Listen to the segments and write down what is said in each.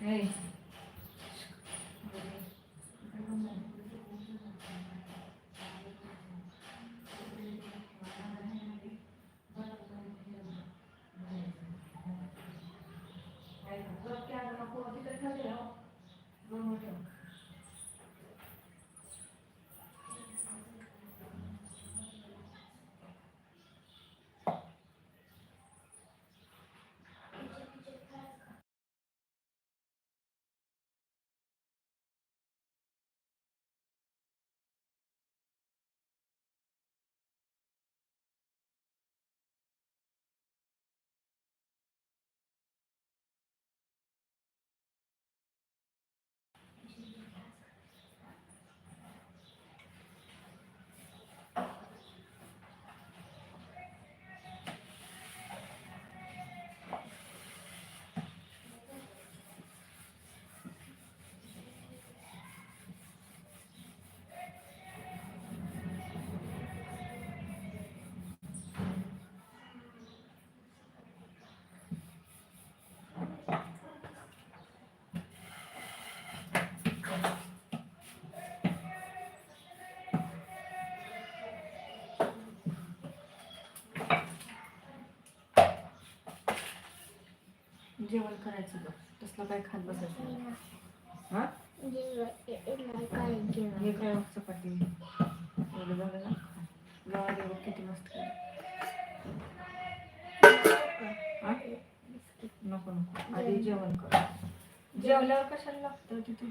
Hey. जेवण करायचं बघ. तसलं काय खात बसायचं हां? हे काय चपाती. एवढं झालं ना? बघ किती मस्त नको नको. आधी जेवण कर. जेवल्यावर कशाला लागतं तिथून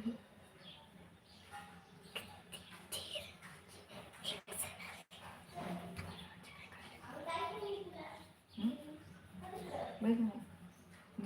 बघ ना.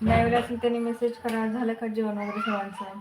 नाही वेळेला असेल त्यांनी मेसेज करा झालं का जेवण वगैरे सर्वांचं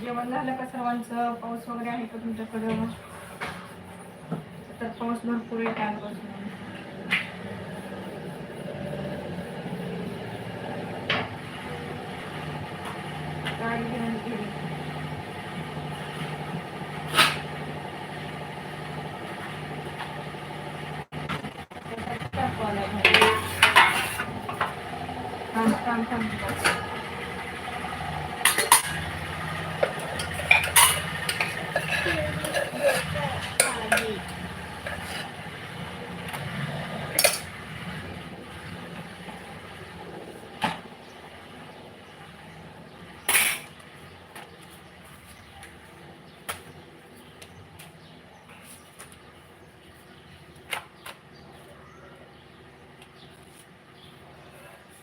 जेवण झालं का सर्वांचं? पाऊस वगैरे आहे का तुमच्याकडं? तर पाऊस भरपूर आहे कालपासून गाडी घेऊन गेली. थांब थांब थांब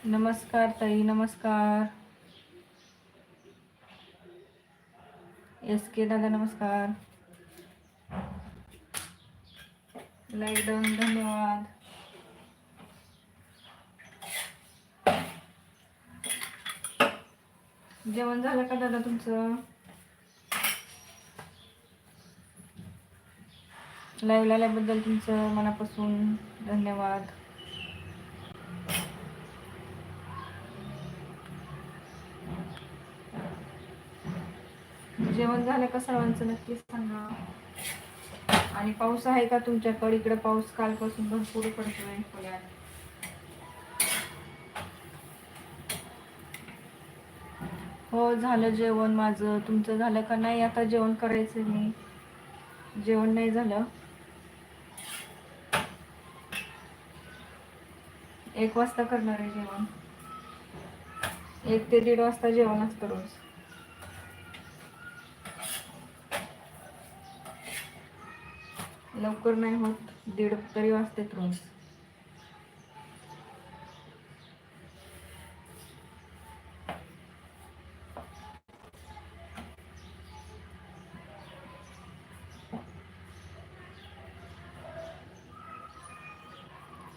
नमस्कार ताई नमस्कार. एस के दादा नमस्कार. लाईक डाऊन धन्यवाद. जेवण झालं का दादा तुमचं? लाईव्ह आल्याबद्दल तुमचं मनापासून धन्यवाद. जेवण झालं का सर्वांचं नक्कीच सांगा. आणि पाऊस आहे का तुमच्याकडे? इकडे पाऊस कालपासून भरपूर पडतोय पुण्यात. हो झालं जेवण माझं. तुमचं झालं का नाही? आता जेवण करायचं मी. जेवण नाही झालं. एक वाजता करणार आहे जेवण. एक ते दीड वाजता जेवण असतं रोज. लवकर नाही होत. दीड तरी वाजतेत रोज.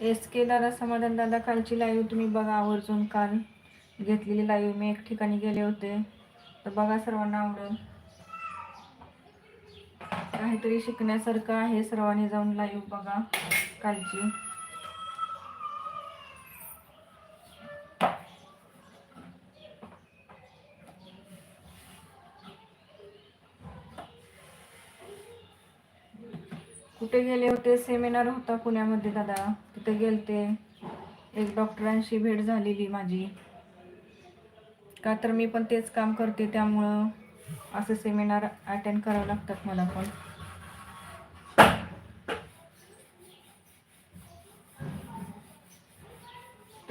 एस के दादा समाधान दादा कालची लाईव्ह तुम्ही बघा आवर्जून. काल घेतलेली लाईव्ह मी एक ठिकाणी गेले होते. तर बघा सर्वांना आवडेल. काहीतरी शिकण्यासारखं आहे. सर्वांनी जाऊन लाईव्ह बघा. कालची. कुठे गेले होते? सेमिनार होता पुण्यामध्ये दादा. तिथे गेलते. एक डॉक्टरांशी भेट झालेली माझी. का तर मी पण तेच काम करते त्यामुळं. असं सेमिनार अटेंड करावं लागतात मला पण.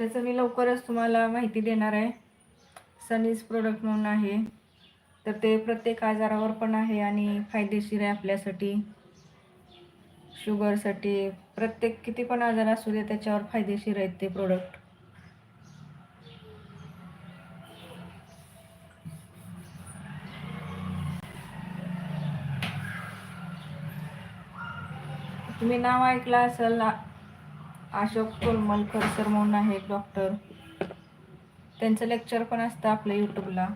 त्याचं मी लवकरच तुम्हाला माहिती देणार आहे. सनीज प्रोडक्ट म्हणून आहे. तर ते प्रत्येक आजारावर पण आहे आणि फायदेशीर आहे आपल्यासाठी. शुगरसाठी प्रत्येक किती पण आजार असू दे त्याच्यावर फायदेशीर आहेत ते प्रोडक्ट तुम्ही नाव ऐकलं असेल अशोक तोलमलकर सर म्हणून आहेत डॉक्टर त्यांचं लेक्चर पण असतं आपल्या यूट्यूबला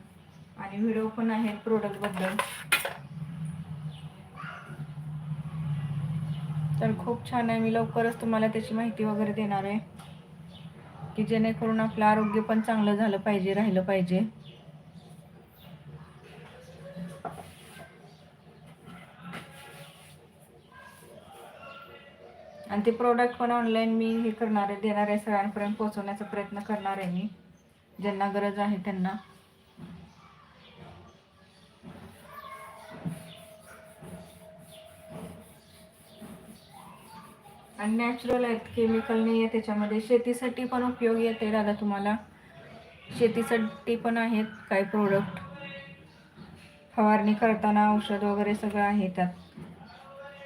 आणि व्हिडिओ पण आहेत प्रोडक्टबद्दल तर खूप छान आहे. मी लवकरच तुम्हाला त्याची माहिती वगैरे देणार आहे. की जेणेकरून आपलं आरोग्य पण चांगलं झालं पाहिजे राहिलं पाहिजे. ते प्रोडक्ट पण ऑनलाईन मी हे करणार आहे देणार आहे सगळ्यांपर्यंत पोहोचवण्याचा प्रयत्न करणार आहे मी. ज्यांना गरज आहे त्यांना. आणि नॅचरल आहेत केमिकल नाही आहे त्याच्यामध्ये. शेतीसाठी पण उपयोगी येते दादा तुम्हाला. शेतीसाठी पण आहेत काही प्रोडक्ट फवारणी करताना औषध वगैरे सगळं आहे त्यात.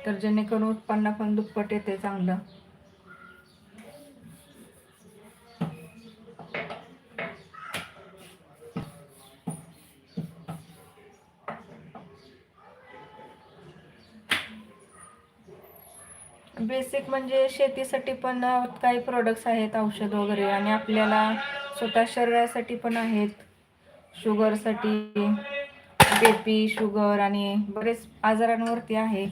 तर जेणेकरून उत्पन्न पण दुप्पट येते चांगलं. बेसिक म्हणजे शेतीसाठी पण काही प्रोडक्ट्स आहेत औषध वगैरे आणि आपल्याला स्वतः शरीरासाठी पण आहेत. शुगरसाठी बी पी शुगर आणि बरेच आजारांवरती आहे.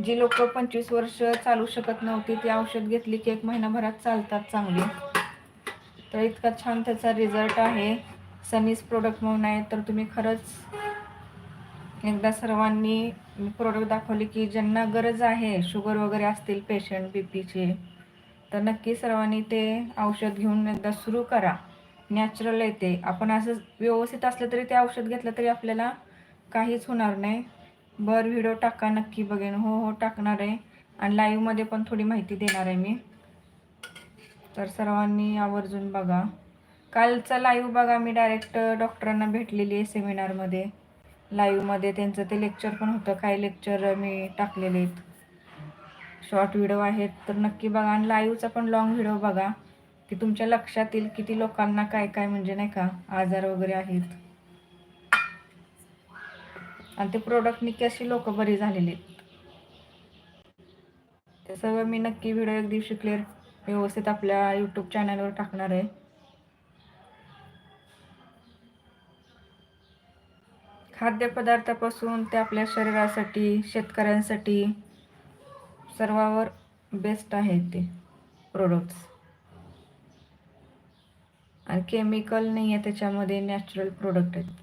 जी लोक पंचवीस वर्ष चालू शकत नव्हती ती औषध घेतली की एक महिनाभरात चालतात चांगली. तर इतका छान त्याचा रिझल्ट आहे. सनीज प्रोडक्ट म्हणून आहे तर तुम्ही खरंच एकदा सर्वांनी प्रोडक्ट दाखवले की ज्यांना गरज आहे शुगर वगैरे असतील पेशंट बी पीचे तर नक्की सर्वांनी ते औषध घेऊन एकदा सुरू करा. नॅचरल येते आपण असं व्यवस्थित असलं तरी ते औषध घेतलं तरी आपल्याला काहीच होणार नाही. बर व्हिडिओ टाका नक्की बघेन. हो हो टाकणार आहे. आणि लाईव्हमध्ये पण थोडी माहिती देणार आहे मी. तर सर्वांनी आवर्जून बघा. कालचा लाईव्ह बघा मी डायरेक्ट डॉक्टरांना भेटलेली आहे सेमिनारमध्ये लाईव्हमध्ये त्यांचं ते लेक्चर पण होतं. काही लेक्चर मी टाकलेले आहेत. शॉर्ट व्हिडिओ आहेत. तर नक्की बघा. आणि लाईव्हचा पण लॉंग व्हिडिओ बघा. की तुमच्या लक्षात येईल किती लोकांना काय काय म्हणजे नाही का आजार वगैरे आहेत. आणि ते प्रोडक्टनी कशी लोक बरी झालेली आहेत. ते सगळं मी नक्की व्हिडिओ एक दिवशी क्लिअर व्यवस्थित आपल्या यूट्यूब चॅनलवर टाकणार आहे. खाद्यपदार्थापासून ते आपल्या शरीरासाठी शेतकऱ्यांसाठी सर्वावर बेस्ट आहे ते प्रोडक्ट्स आणि केमिकल नाही आहे त्याच्यामध्ये नॅचरल प्रोडक्ट आहेत.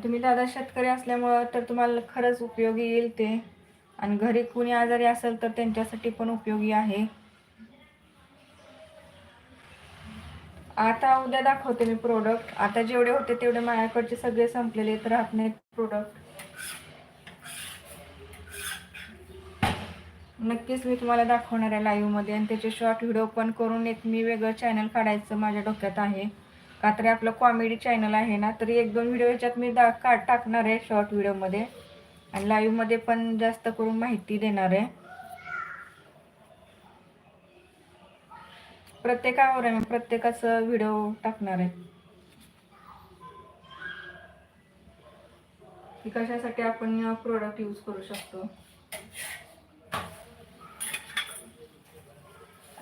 आणि तुम्ही दादा शेतकरी असल्यामुळं तर तुम्हाला खरंच उपयोगी येईल ते. आणि घरी कुणी आजारी असेल तर त्यांच्यासाठी पण उपयोगी आहे. आता उद्या दाखवते मी प्रोडक्ट आता जेवढे होते तेवढे माझ्याकडचे सगळे संपलेले तर राहत नाहीत प्रोडक्ट नक्कीच मी तुम्हाला दाखवणार आहे लाईव्हमध्ये आणि त्याचे शॉर्ट व्हिडिओ पण करून एक मी वेगळं चॅनल काढायचं माझ्या डोक्यात आहे. का तरी आपलं कॉमेडी चॅनल आहे ना तरी एक दोन व्हिडिओ याच्यात मी दा का टाकणार आहे शॉर्ट व्हिडिओमध्ये आणि लाईव्हमध्ये पण जास्त करून माहिती देणार आहे. प्रत्येकावर आहे मी प्रत्येकाचं व्हिडिओ टाकणार आहे. की कशासाठी आपण प्रोडक्ट यूज करू शकतो.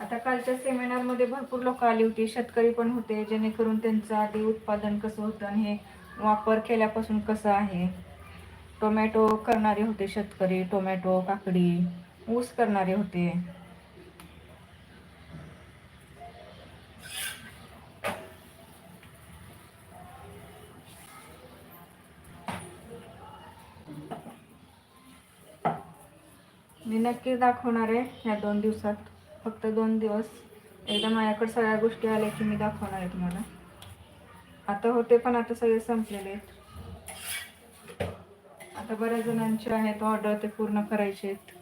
आता कालच्या सेमिनारमध्ये भरपूर लोक आली होती. शेतकरी पण होते जेणेकरून त्यांचं आधी उत्पादन कसं होतं आणि हे वापर केल्यापासून कसं आहे. टोमॅटो करणारे होते शेतकरी टोमॅटो काकडी ऊस करणारे होते. मी नक्कीच दाखवणार आहे ह्या दोन दिवसात. फक्त दोन दिवस. एकदा माझ्याकडे सगळ्या गोष्टी आल्या की मी दाखवणार आहे तुम्हाला. आता होते पण आता सगळे संपलेले आहेत. आता बऱ्याच जणांचे आहेत ऑर्डर ते पूर्ण करायचे आहेत.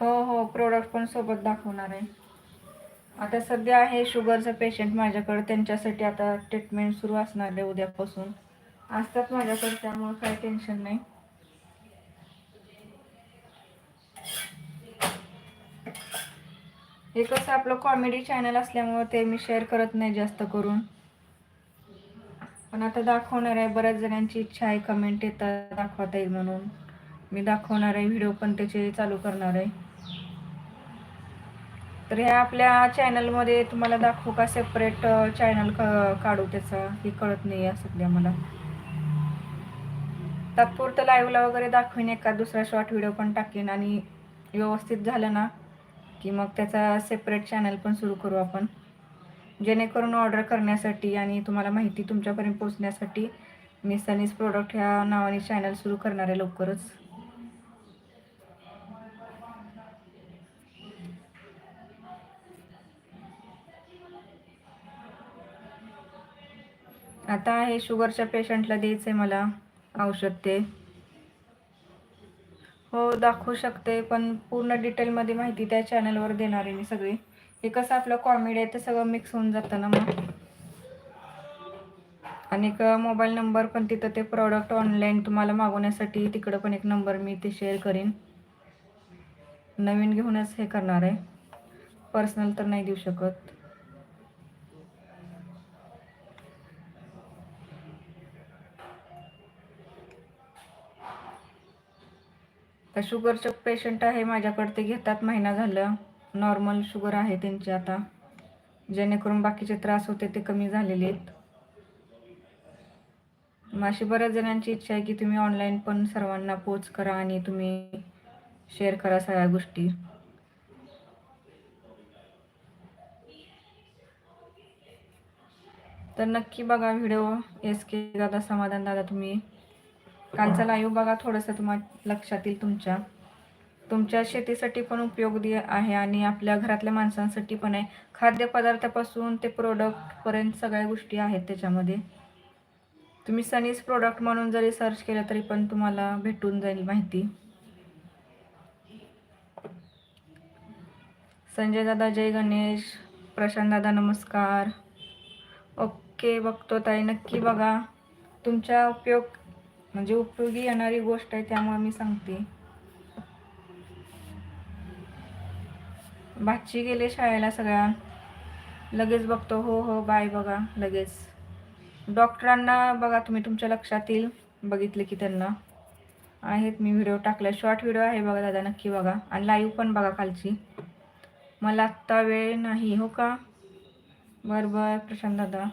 हो हो प्रोडक्ट पण सोबत दाखवणार आहे. आता सध्या आहे शुगरचं पेशंट माझ्याकडे त्यांच्यासाठी आता ट्रीटमेंट सुरू असणार आहे उद्यापासून. असतात माझ्याकडे त्यामुळे काही टेन्शन नाही. हे कसं आपलं कॉमेडी चॅनल असल्यामुळं ते मी शेअर करत नाही जास्त करून. पण आता दाखवणार आहे बऱ्याच जणांची इच्छा आहे कमेंट येतात दाखवता येईल म्हणून. मी दाखवणार आहे व्हिडिओ पण त्याचे चालू करणार आहे. तर ह्या आपल्या चॅनलमध्ये तुम्हाला दाखवू का सेपरेट चॅनल काढू त्याचा? हे कळत नाही आहे सध्या मला. तात्पुरतं लाईव्हला वगैरे दाखवीन एका दुसरा शॉर्ट व्हिडिओ पण टाकेन आणि व्यवस्थित झालं ना की मग त्याचा सेपरेट चॅनल पण सुरू करू आपण. जेणेकरून ऑर्डर करण्यासाठी आणि तुम्हाला माहिती तुमच्यापर्यंत पोचण्यासाठी मी सनीस प्रोडक्ट ह्या नावाने चॅनल सुरू करणार आहे लवकरच. आता आहे शुगरच्या पेशंटला द्यायचं आहे मला औषध ते. हो दाखवू शकते पण पूर्ण डिटेलमध्ये माहिती त्या चॅनलवर देणार आहे मी सगळी. हे कसं आपलं कॉमेडी आहे ते सगळं मिक्स होऊन जातं ना मग. आणि एक मोबाईल नंबर पण तिथं ते प्रॉडक्ट ऑनलाईन तुम्हाला मागवण्यासाठी तिकडं पण एक नंबर मी ते शेअर करीन. नवीन घेऊनच हे करणार आहे. पर्सनल तर नाही देऊ शकत. शुगरचं पेशंट आहे माझ्याकडे ते घेतात. महिना झालं. नॉर्मल शुगर आहे त्यांची आता. जेणेकरून बाकीचे त्रास होते ते कमी झालेले आहेत. मग अशी बऱ्याच जणांची इच्छा आहे की तुम्ही ऑनलाईन पण सर्वांना पोच करा आणि तुम्ही शेअर करा सगळ्या गोष्टी. तर नक्की बघा व्हिडिओ. एस के दादा समाधान दादा तुम्ही. कालचा लाईव्ह बघा थोडंसं तुम्हाला लक्षात येईल तुमच्या. तुमच्या शेतीसाठी पण उपयोगी आहे आणि आपल्या घरातल्या माणसांसाठी पण आहे. खाद्यपदार्थापासून ते प्रोडक्टपर्यंत सगळ्या गोष्टी आहेत त्याच्यामध्ये. तुम्ही सनीज प्रोडक्ट म्हणून जरी सर्च केलं तरी पण तुम्हाला भेटून जाईल माहिती. संजय दादा जय गणेश प्रशांत दादा नमस्कार. ओके बघतो ताई. नक्की बघा. तुमच्या उपयोग म्हणजे उपयोगी येणारी गोष्ट आहे त्यामुळे मी सांगते. भाची गेले शाळेला सगळ्या. लगेच बघतो हो हो बाय बघा लगेच. डॉक्टरांना बघा तुम्ही तुमच्या लक्षात येईल बघितले की त्यांना. आहेत मी व्हिडिओ टाकला. शॉर्ट व्हिडिओ आहे बघा दादा नक्की बघा. आणि लाईव्ह पण बघा खालची. मला आत्ता वेळ नाही हो का? बरं बरं प्रशांत दादा.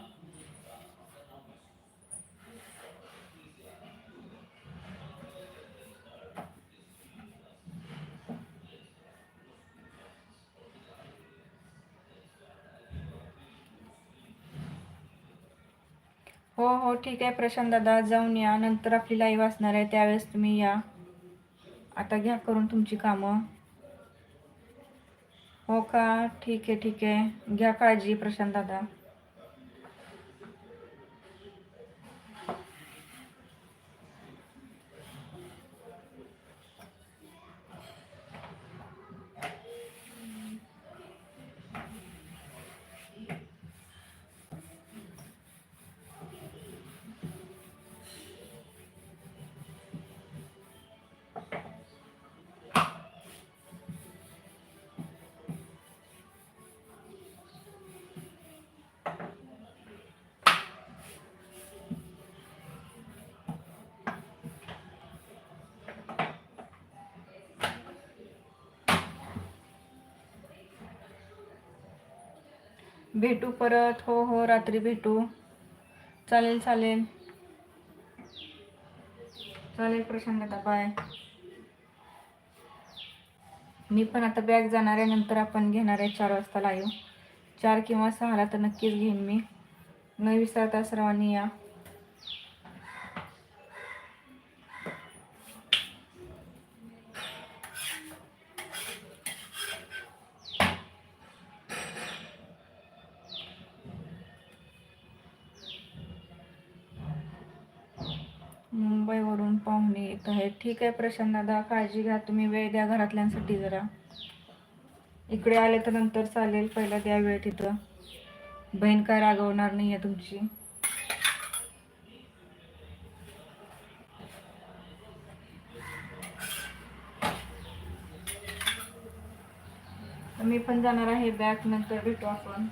हो हो ठीक आहे प्रशांत दादा जाऊन या. नंतर आपली लाईव्ह असणार आहे त्यावेळेस तुम्ही या. आता घ्या करून तुमची कामं. हो का? ठीक आहे ठीक आहे. घ्या काळजी प्रशांत दादा. भेटू परत. हो हो रात्री भेटू. चालेल चालेल. चालेल प्रशांत बाय मी पण आता बॅग जाणार आहे नंतर आपण घेणार आहे चार वाजता लाईव्ह चार किंवा सहाला तर नक्कीच घेईन मी. न विसरता सर्वांनी या. मुंबईवरून येत आहे. ठीक आहे प्रशांत काळजी घ्या. तुम्ही वेळ द्या घरातल्यांसाठी जरा. इकडे आले तर नंतर चालेल. पहिला द्या वेळ तिथं. बहीण काय रागवणार नाही आहे तुमची मी पण जाणार आहे. बॅग नंतर भेटू आपण.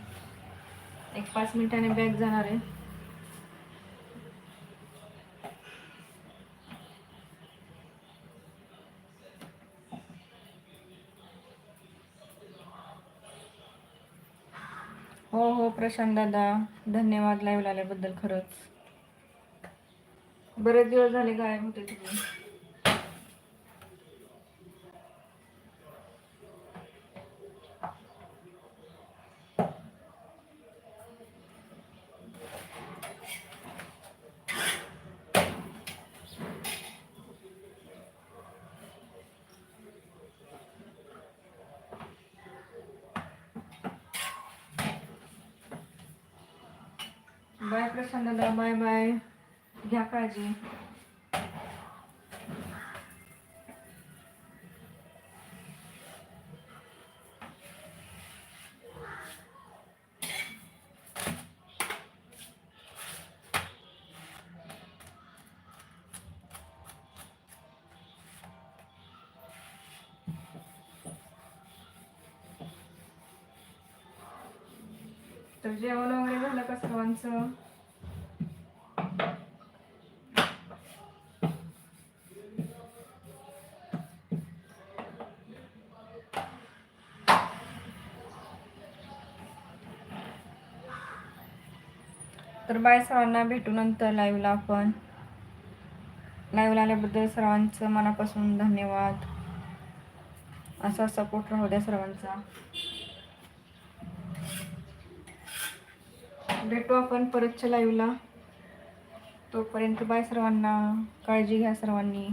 एक पाच मिनिटाने बॅग जाणार आहे हो हो प्रशांत दादा. धन्यवाद लाईव्ह आल्याबद्दल खरंच. बरेच दिवस झाले गायब होते तुम्ही. बाय प्रशांत दादा बाय बाय. घ्या काळजी. तर जेवण वगैरे झालं का सर्वांचं? तर बाय सर्वांना भेटू नंतर लाईव्हला आपण. लाईव्हला आल्याबद्दल सर्वांचं मनापासून धन्यवाद. असा सपोर्ट राहू द्या सर्वांचा भेटू आपण परतच्या लाईव्हला तोपर्यंत बाय सर्वांना काळजी घ्या सर्वांनी